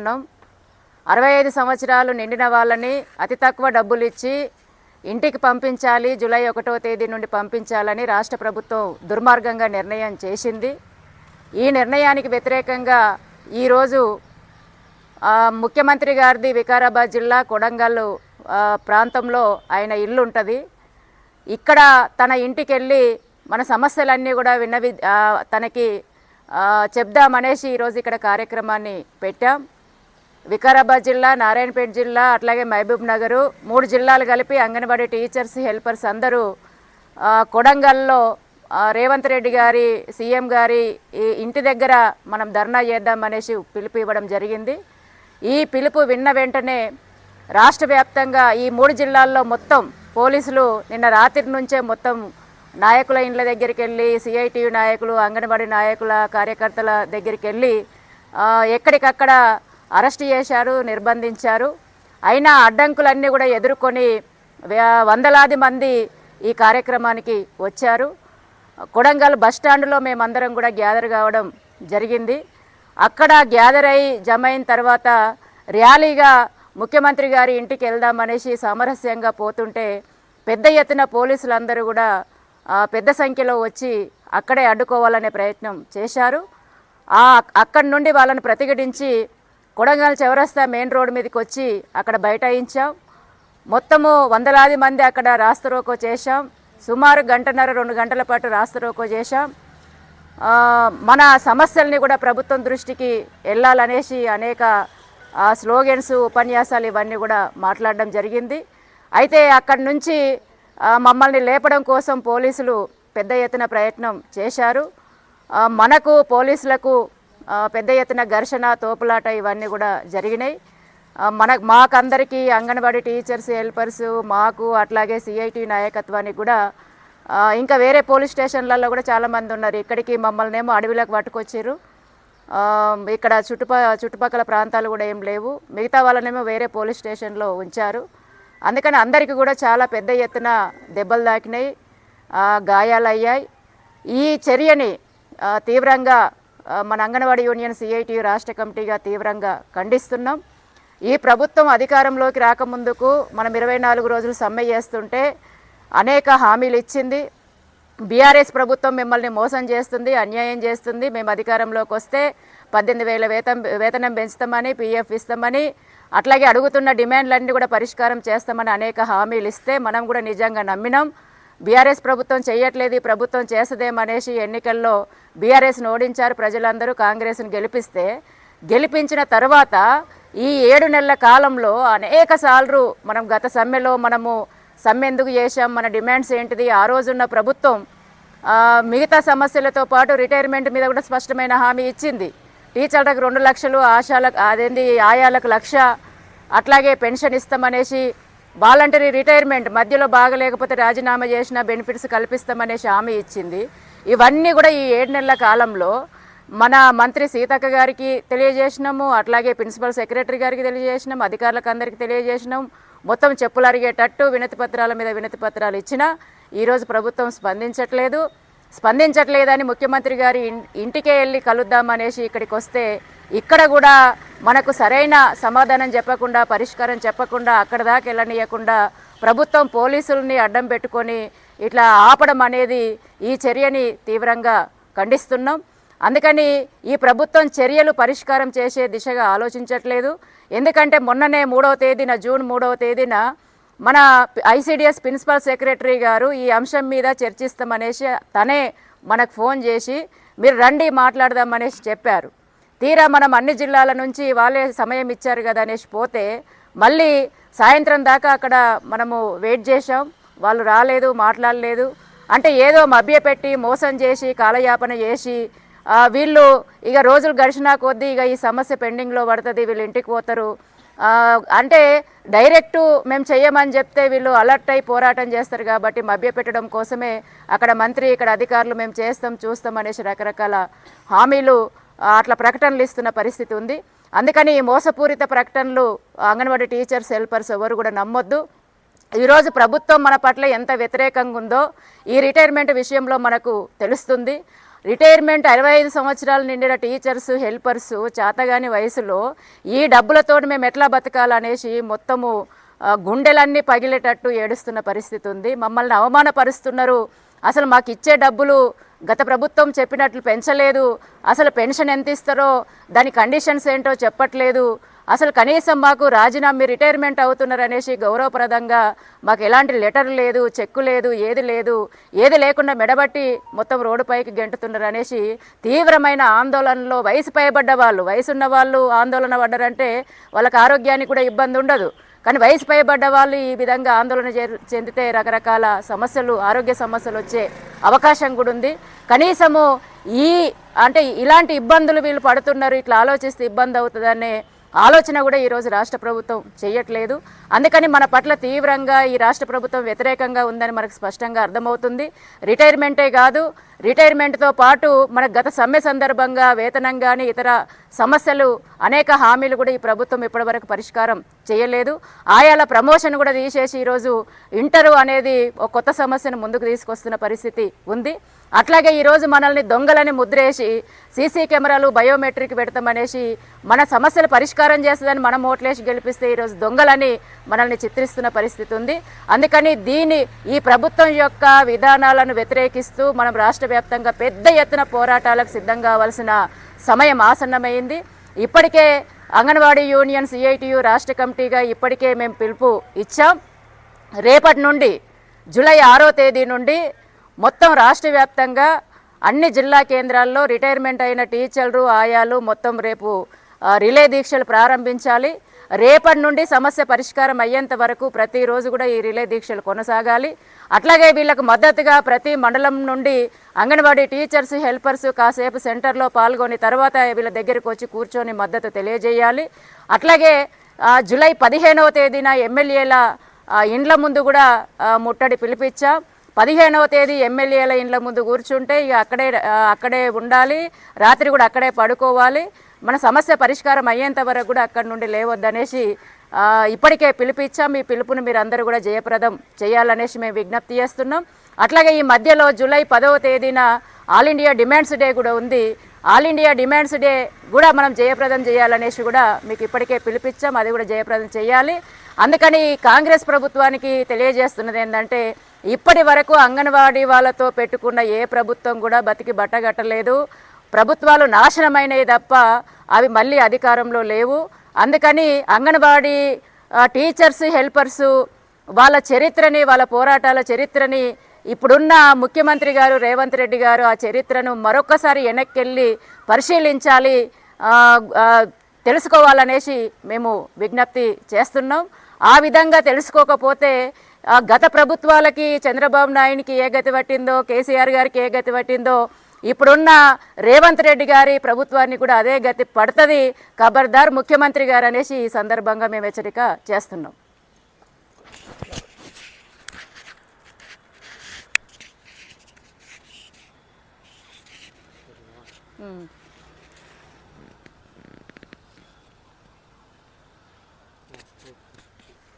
చేస్తున్నాం అరవై ఐదు సంవత్సరాలు నిండిన వాళ్ళని అతి తక్కువ డబ్బులు ఇచ్చి ఇంటికి పంపించాలి జూలై ఒకటో తేదీ నుండి పంపించాలని రాష్ట్ర ప్రభుత్వం దుర్మార్గంగా నిర్ణయం చేసింది. ఈ నిర్ణయానికి వ్యతిరేకంగా ఈరోజు ముఖ్యమంత్రి గారిది వికారాబాద్ జిల్లా కొడంగల్ ప్రాంతంలో ఆయన ఇల్లు ఉంటుంది ఇక్కడ తన ఇంటికి వెళ్ళి మన సమస్యలన్నీ కూడా విన్నవి తనకి చెప్దామనేసి ఈరోజు ఇక్కడ కార్యక్రమాన్ని పెట్టాం. వికారాబాద్ జిల్లా నారాయణపేట జిల్లా అట్లాగే మహబూబ్ నగరు మూడు జిల్లాలు కలిపి అంగన్వాడీ టీచర్స్ హెల్పర్స్ అందరూ కొడంగల్లో రేవంత్ రెడ్డి గారి సీఎం గారి ఈ ఇంటి దగ్గర మనం ధర్నా చేద్దాం అనేసి పిలుపు ఇవ్వడం జరిగింది. ఈ పిలుపు విన్న వెంటనే రాష్ట్ర వ్యాప్తంగా ఈ మూడు జిల్లాల్లో మొత్తం పోలీసులు నిన్న రాత్రి నుంచే మొత్తం నాయకుల ఇండ్ల దగ్గరికి వెళ్ళి సిఐటియు నాయకులు అంగన్వాడీ నాయకుల కార్యకర్తల దగ్గరికి వెళ్ళి ఎక్కడికక్కడ అరెస్ట్ చేశారు నిర్బంధించారు. అయినా అడ్డంకులన్నీ కూడా ఎదుర్కొని వందలాది మంది ఈ కార్యక్రమానికి వచ్చారు. కొడంగల్ బస్ స్టాండ్లో మేమందరం కూడా గ్యాదర్ కావడం జరిగింది. అక్కడ గ్యాదర్ అయి జమ అయిన తర్వాత ర్యాలీగా ముఖ్యమంత్రి గారి ఇంటికి వెళ్దామనేసి సామరస్యంగా పోతుంటే పెద్ద ఎత్తున పోలీసులందరూ కూడా పెద్ద సంఖ్యలో వచ్చి అక్కడే అడ్డుకోవాలనే ప్రయత్నం చేశారు. ఆ అక్కడి నుండి వాళ్ళని ప్రతిఘటించి కొడంగల్ చౌరస్తా మెయిన్ రోడ్ మీదకి వచ్చి అక్కడ బైఠాయించాం. మొత్తము వందలాది మంది అక్కడ రాస్తరోకో చేశాం. సుమారు గంటన్నర రెండు గంటల పాటు రాస్తరోకో చేశాం. మన సమస్యల్ని కూడా ప్రభుత్వం దృష్టికి వెళ్ళాలనేసి అనేక స్లోగన్స్ ఉపన్యాసాలు ఇవన్నీ కూడా మాట్లాడడం జరిగింది. అయితే అక్కడి నుంచి మమ్మల్ని లేపడం కోసం పోలీసులు పెద్ద ఎత్తున ప్రయత్నం చేశారు. మనకు పోలీసులకు పెద్ద ఎత్తున ఘర్షణ తోపులాట ఇవన్నీ కూడా జరిగినాయి. మన మాకందరికీ అంగన్వాడీ టీచర్స్ హెల్పర్స్ మాకు అట్లాగే సిఐటి నాయకత్వానికి కూడా ఇంకా వేరే పోలీస్ స్టేషన్లలో కూడా చాలామంది ఉన్నారు. ఇక్కడికి మమ్మల్ని ఏమో అడవిలోకి పట్టుకొచ్చారు. ఇక్కడ చుట్టుప చుట్టుపక్కల ప్రాంతాలు కూడా ఏం లేవు. మిగతా వాళ్ళనేమో వేరే పోలీస్ స్టేషన్లో ఉంచారు. అందుకని అందరికీ కూడా చాలా పెద్ద ఎత్తున దెబ్బలు తాకినాయి. గాయాలయ్యాయి. ఈ చర్యని తీవ్రంగా మన అంగన్వాడీ యూనియన్ సిఐటి రాష్ట్ర కమిటీగా తీవ్రంగా ఖండిస్తున్నాం. ఈ ప్రభుత్వం అధికారంలోకి రాకముందుకు మనం ఇరవై నాలుగు రోజులు సమ్మె చేస్తుంటే అనేక హామీలు ఇచ్చింది. బీఆర్ఎస్ ప్రభుత్వం మిమ్మల్ని మోసం చేస్తుంది అన్యాయం చేస్తుంది. మేము అధికారంలోకి వస్తే పద్దెనిమిది వేల వేతం వేతనం పెంచుతామని పీఎఫ్ ఇస్తామని అట్లాగే అడుగుతున్న డిమాండ్లన్నీ కూడా పరిష్కారం చేస్తామని అనేక హామీలు ఇస్తే మనం కూడా నిజంగా నమ్మినాం. బీఆర్ఎస్ ప్రభుత్వం చేయట్లేదు ఈ ప్రభుత్వం చేసదేమనేసి ఎన్నికల్లో బీఆర్ఎస్ను ఓడించారు ప్రజలందరూ కాంగ్రెస్ను గెలిపిస్తే గెలిపించిన తర్వాత ఈ ఏడు నెలల కాలంలో అనేక సార్లు మనం గత సమ్మెలో మనము సమ్మె ఎందుకు చేశాం మన డిమాండ్స్ ఏంటిది ఆ రోజున్న ప్రభుత్వం మిగతా సమస్యలతో పాటు రిటైర్మెంట్ మీద కూడా స్పష్టమైన హామీ ఇచ్చింది. టీచర్లకు రెండు లక్షలు ఆశాలకు అదేంది ఆయాలకు లక్ష అట్లాగే పెన్షన్ ఇస్తామనేసి వాలంటరీ రిటైర్మెంట్ మధ్యలో బాగలేకపోతే రాజీనామా చేసిన బెనిఫిట్స్ కల్పిస్తామనేసి హామీ ఇచ్చింది. ఇవన్నీ కూడా ఈ ఏడు నెలల కాలంలో మన మంత్రి సీతక్క గారికి తెలియజేసినాము అట్లాగే ప్రిన్సిపల్ సెక్రటరీ గారికి తెలియజేసినాం అధికారులకు అందరికీ తెలియజేసినాం. మొత్తం చెప్పులు అరిగేటట్టు వినతి పత్రాల మీద వినతి పత్రాలు ఇచ్చినా ఈరోజు ప్రభుత్వం స్పందించట్లేదు. స్పందించట్లేదని ముఖ్యమంత్రి గారి ఇంటికే వెళ్ళి కలుద్దామనేసి ఇక్కడికి వస్తే ఇక్కడ కూడా మనకు సరైన సమాధానం చెప్పకుండా పరిష్కారం చెప్పకుండా అక్కడ దాకా వెళ్ళనీయకుండా ప్రభుత్వం పోలీసుల్ని అడ్డం పెట్టుకొని ఇట్లా ఆపడం అనేది ఈ చర్యని తీవ్రంగా ఖండిస్తున్నాం. అందుకని ఈ ప్రభుత్వం చర్యలు పరిష్కారం చేసే దిశగా ఆలోచించట్లేదు. ఎందుకంటే మొన్ననే మూడవ తేదీన జూన్ మూడవ తేదీన మన ఐసిడిఎస్ ప్రిన్సిపల్ సెక్రటరీ గారు ఈ అంశం మీద చర్చిస్తామనేసి తనే మనకు ఫోన్ చేసి మీరు రండి మాట్లాడదామనేసి చెప్పారు. తీరా మనం అన్ని జిల్లాల నుంచి వాళ్ళే సమయం ఇచ్చారు కదా అనేసి పోతే మళ్ళీ సాయంత్రం దాకా అక్కడ మనము వెయిట్ చేశాం. వాళ్ళు రాలేదు మాట్లాడలేదు. అంటే ఏదో మభ్యపెట్టి మోసం చేసి కాలయాపన చేసి వీళ్ళు ఇక రోజులు గడిచినా కొద్దీ ఇక ఈ సమస్య పెండింగ్లో పడుతుంది వీళ్ళు ఇంటికి పోతారు. అంటే డైరెక్ట్ మేము చెయ్యమని చెప్తే వీళ్ళు అలర్ట్ అయి పోరాటం చేస్తారు కాబట్టి మభ్యపెట్టడం కోసమే అక్కడ మంత్రి ఇక్కడ అధికారులు మేము చేస్తాం చూస్తాం అనేసి రకరకాల హామీలు అట్లా ప్రకటనలు ఇస్తున్న పరిస్థితి ఉంది. అందుకని ఈ మోసపూరిత ప్రకటనలు అంగన్వాడీ టీచర్స్ హెల్పర్స్ ఎవరు కూడా నమ్మొద్దు. ఈరోజు ప్రభుత్వం మన పట్ల ఎంత వ్యతిరేకంగా ఉందో ఈ రిటైర్మెంట్ విషయంలో మనకు తెలుస్తుంది. రిటైర్మెంట్ అరవై ఐదు సంవత్సరాలు నిండిన టీచర్స్ హెల్పర్స్ చేతగాని వయసులో ఈ డబ్బులతో మేము ఎట్లా బతకాలనేసి మొత్తము గుండెలన్నీ పగిలేటట్టు ఏడుస్తున్న పరిస్థితి ఉంది. మమ్మల్ని అవమానపరుస్తున్నారు అసలు మాకు ఇచ్చే డబ్బులు గత ప్రభుత్వం చెప్పినట్లు పెంచలేదు. అసలు పెన్షన్ ఎంత ఇస్తారో దాని కండిషన్స్ ఏంటో చెప్పట్లేదు. అసలు కనీసం మాకు రాజీనామా రిటైర్మెంట్ అవుతున్నారనేసి గౌరవప్రదంగా మాకు ఎలాంటి లెటర్ లేదు చెక్కు లేదు ఏది లేదు. ఏది లేకుండా మెడబట్టి మొత్తం రోడ్డుపైకి గెంటుతున్నారు అనేసి తీవ్రమైన ఆందోళనలో వయసు పైబడ్డ వాళ్ళు వయసున్న వాళ్ళు ఆందోళన పడ్డారంటే వాళ్ళకి ఆరోగ్యానికి కూడా ఇబ్బంది ఉండదు కానీ వయసు పైబడ్డ వాళ్ళు ఈ విధంగా ఆందోళన చెందితే రకరకాల సమస్యలు ఆరోగ్య సమస్యలు వచ్చే అవకాశం కూడా ఉంది. కనీసము ఈ అంటే ఇలాంటి ఇబ్బందులు వీళ్ళు పడుతున్నారు ఇట్లా ఆలోచిస్తే ఇబ్బంది అవుతుందనే ఆలోచన కూడా ఈరోజు రాష్ట్ర ప్రభుత్వం చేయట్లేదు. అందుకని మన పట్ల తీవ్రంగా ఈ రాష్ట్ర ప్రభుత్వం వ్యతిరేకంగా ఉందని మనకు స్పష్టంగా అర్థమవుతుంది. రిటైర్మెంటే కాదు రిటైర్మెంట్తో పాటు మన గత సమ్మె సందర్భంగా వేతనం కానీ ఇతర సమస్యలు అనేక హామీలు కూడా ఈ ప్రభుత్వం ఇప్పటివరకు పరిష్కారం చేయలేదు. ఆయాల ప్రమోషన్ కూడా తీసేసి ఈరోజు ఇంటరు అనేది ఒక కొత్త సమస్యను ముందుకు తీసుకొస్తున్న పరిస్థితి ఉంది. అట్లాగే ఈరోజు మనల్ని దొంగలని ముద్రేసి సీసీ కెమెరాలు బయోమెట్రిక్ పెడతామనేసి మన సమస్యలు పరిష్కారం చేస్తుందని మనం ఓట్లేసి గెలిపిస్తే ఈరోజు దొంగలని మనల్ని చిత్రిస్తున్న పరిస్థితి ఉంది. అందుకని దీని ఈ ప్రభుత్వం యొక్క విధానాలను వ్యతిరేకిస్తూ మనం రాష్ట్ర వ్యాప్తంగా పెద్ద ఎత్తున పోరాటాలకు సిద్ధం కావాల్సిన సమయం ఆసన్నమైంది. ఇప్పటికే అంగన్వాడీ యూనియన్ సిఐటియు రాష్ట్ర కమిటీగా ఇప్పటికే మేము పిలుపు ఇచ్చాం. రేపటి నుండి జూలై ఆరో తేదీ నుండి మొత్తం రాష్ట్ర వ్యాప్తంగా అన్ని జిల్లా కేంద్రాల్లో రిటైర్మెంట్ అయిన టీచర్లు ఆయాలు మొత్తం రేపు రిలే దీక్షలు ప్రారంభించాలి. రేపటి నుండి సమస్య పరిష్కారం అయ్యేంత వరకు ప్రతిరోజు కూడా ఈ రిలే దీక్షలు కొనసాగాలి. అట్లాగే వీళ్ళకు మద్దతుగా ప్రతి మండలం నుండి అంగన్వాడీ టీచర్స్ హెల్పర్స్ కాసేపు సెంటర్లో పాల్గొని తర్వాత వీళ్ళ దగ్గరికి వచ్చి కూర్చొని మద్దతు తెలియజేయాలి. అట్లాగే జులై జూలై పదిహేనవ తేదీన ఎమ్మెల్యేల ఇండ్ల ముందు కూడా ముట్టడి పిలిపించాం. పదిహేనవ తేదీ ఎమ్మెల్యేల ఇండ్ల ముందు కూర్చుంటే ఇక అక్కడే అక్కడే ఉండాలి. రాత్రి కూడా అక్కడే పడుకోవాలి. మన సమస్య పరిష్కారం అయ్యేంత వరకు కూడా అక్కడి నుండి లేవద్దనేసి ఇప్పటికే పిలిపించాం. ఈ పిలుపును మీరు అందరూ కూడా జయప్రదం చేయాలనేసి మేము విజ్ఞప్తి చేస్తున్నాం. అట్లాగే ఈ మధ్యలో జూలై పదవ తేదీన ఆల్ ఇండియా డిమాండ్స్ డే కూడా ఉంది. ఆల్ ఇండియా డిమాండ్స్ డే కూడా మనం జయప్రదం చేయాలనేసి కూడా మీకు ఇప్పటికే పిలిపించాం. అది కూడా జయప్రదం చేయాలి. అందుకని కాంగ్రెస్ ప్రభుత్వానికి తెలియజేస్తున్నది ఏంటంటే ఇప్పటి వరకు అంగన్వాడీ వాళ్ళతో పెట్టుకున్న ఏ ప్రభుత్వం కూడా బతికి బట్టగట్టలేదు. ప్రభుత్వాలు నాశనమైనవి తప్ప అవి మళ్ళీ అధికారంలో లేవు. అందుకని అంగన్వాడీ టీచర్స్ హెల్పర్స్ వాళ్ళ చరిత్రని వాళ్ళ పోరాటాల చరిత్రని ఇప్పుడున్న ముఖ్యమంత్రి గారు రేవంత్ రెడ్డి గారు ఆ చరిత్రను మరొకసారి వెనక్కెళ్ళి పరిశీలించాలి తెలుసుకోవాలనేసి మేము విజ్ఞప్తి చేస్తున్నాం. ఆ విధంగా తెలుసుకోకపోతే గత ప్రభుత్వాలకి చంద్రబాబు నాయుడికి ఏ గతి పట్టిందో కేసీఆర్ గారికి ఏ గతి పట్టిందో ఇప్పుడున్న రేవంత్ రెడ్డి గారి ప్రభుత్వాన్ని కూడా అదే గతి పడుతుంది ఖబర్దార్ ముఖ్యమంత్రి గారు అనేసి ఈ సందర్భంగా మేము హెచ్చరిక చేస్తున్నాం.